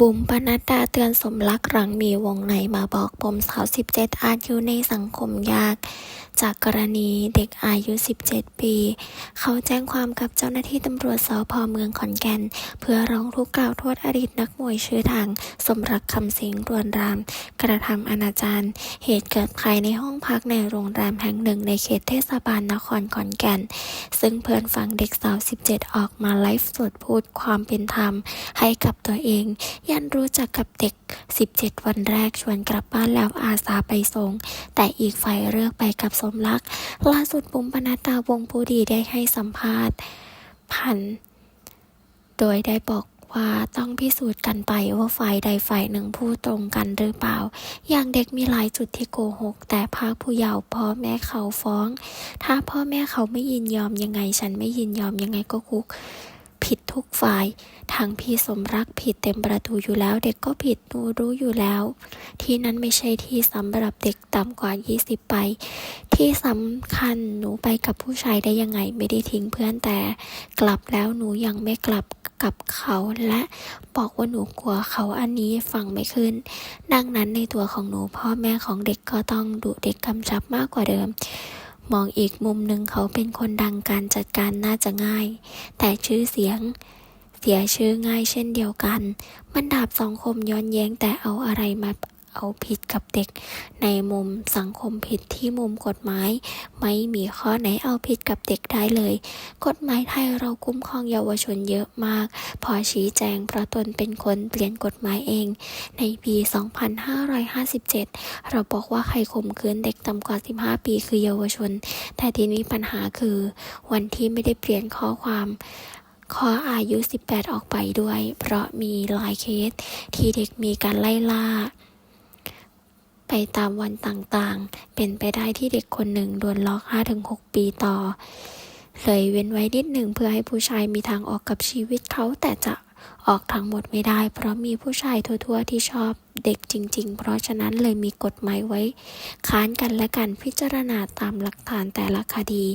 บุ๋มปนัดดาเตือนสมรักหลังมีวงในมาบอกปมสาว 17 อาจอยู่ในสังคมยาก จากกรณีเด็กอายุ 17 ปี เขาแจ้งความกับเจ้าหน้าที่ตำรวจสพเมืองขอนแก่น เพื่อร้องทุกข์กล่าวโทษอดีตนักมวยชื่อดังสมรักคำสิงรวนราม กระทำอนาจารเหตุเกิดภายในห้องพักในโรงแรมแห่งหนึ่งในเขตเทศบาลนครขอนแก่น ซึ่งเพื่อนฝั่งเด็กสาว 17 ออกมาไลฟ์สดพูดความเป็นธรรมให้กับตัวเองยันรู้จักกับเด็ก 17 วันแรกชวนกลับบ้านแล้วอาสาไปส่ง แต่อีกฝ่ายเลือกไปกับสมรัก ล่าสุดบุ๋มปนัดดาวงผู้ดีได้ให้สัมภาษณ์ผ่านโดยได้บอกว่าต้องพิสูจน์กันไปว่าฝ่ายใดฝ่ายหนึ่งพูดตรงกันหรือเปล่า อย่างเด็กมีหลายจุดที่โกหก แต่ภาคผู้เยาว์พ่อแม่เขาฟ้อง ถ้าพ่อแม่เขาไม่ยินยอมยังไง ฉันไม่ยินยอมยังไงก็คุก ผิดทุกฝ่าย ทางพี่สมรักผิดเต็มประตูอยู่แล้ว เด็กก็ผิดหนูรู้อยู่แล้ว ที่นั้นไม่ใช่ที่สำหรับเด็กต่ำกว่า 20 ไป ที่สำคัญหนูไปกับผู้ชายได้ยังไงไม่ได้ทิ้งเพื่อนแต่ กลับแล้วหนูยังไม่กลับกับเขาและบอกว่าหนูกลัวเขาอันนี้ฟังไม่ขึ้น ดังนั้นในตัวของหนูพ่อแม่ของเด็กก็ต้องดุเด็กกำชับมากกว่าเดิม มองอีกมุมหนึ่งเขาเป็นคนดังการจัดการน่าจะง่าย แต่ชื่อเสียง เสียชื่อง่ายเช่นเดียวกัน มันดาบสองคมย้อนแย้งแต่เอาอะไรมา เอาผิดกับเด็ก ในมุมสังคมผิดที่มุมกฎหมาย ไม่มีข้อไหนเอาผิดกับเด็กได้เลย กฎหมายไทยเราคุ้มครองเยาวชนเยอะมาก พอชี้แจงเพราะตนเป็นคนเปลี่ยนกฎหมายเอง ในปี 2557 เราบอกว่าใครข่มขืนเด็กต่ำกว่า 15 ปีคือเยาวชน แต่ทีนี้ปัญหาคือ วันที่ไม่ได้เปลี่ยนข้อความข้ออายุ 18 ออกไปด้วย เพราะมีหลายเคสที่เด็กมีการไล่ล่า ไปตามวันต่างๆ เป็นไปได้ที่เด็กคนหนึ่งโดนล็อก 5-6 ปีต่อ เลยเว้นไว้นิดหนึ่งเพื่อให้ผู้ชายมีทางออกกับชีวิตเขาแต่จะออกทั้งหมดไม่ได้ เพราะมีผู้ชายทั่วๆ ที่ชอบเด็กจริง ๆ เพราะฉะนั้นเลยมีกฎหมายไว้ ค้านกันและกันพิจารณาตามหลักฐานแต่ละคดี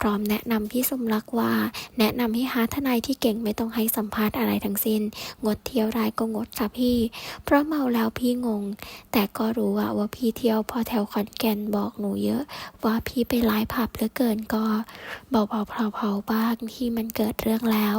พร้อมแนะนำพี่สมรักว่า แนะนำให้หาทนายที่เก่งไม่ต้องให้สัมภาษณ์อะไรทั้งสิ้น งดเที่ยวรายก็งดค่ะพี่ เพราะเมาแล้วพี่งง แต่ก็รู้ว่าว่าพี่เที่ยวพอแถวขอนแก่นบอกหนูเยอะ ว่าพี่ไปไลฟ์ผับเหลือเกินก็เบาๆเผาๆบ้างที่มันเกิดเรื่องแล้ว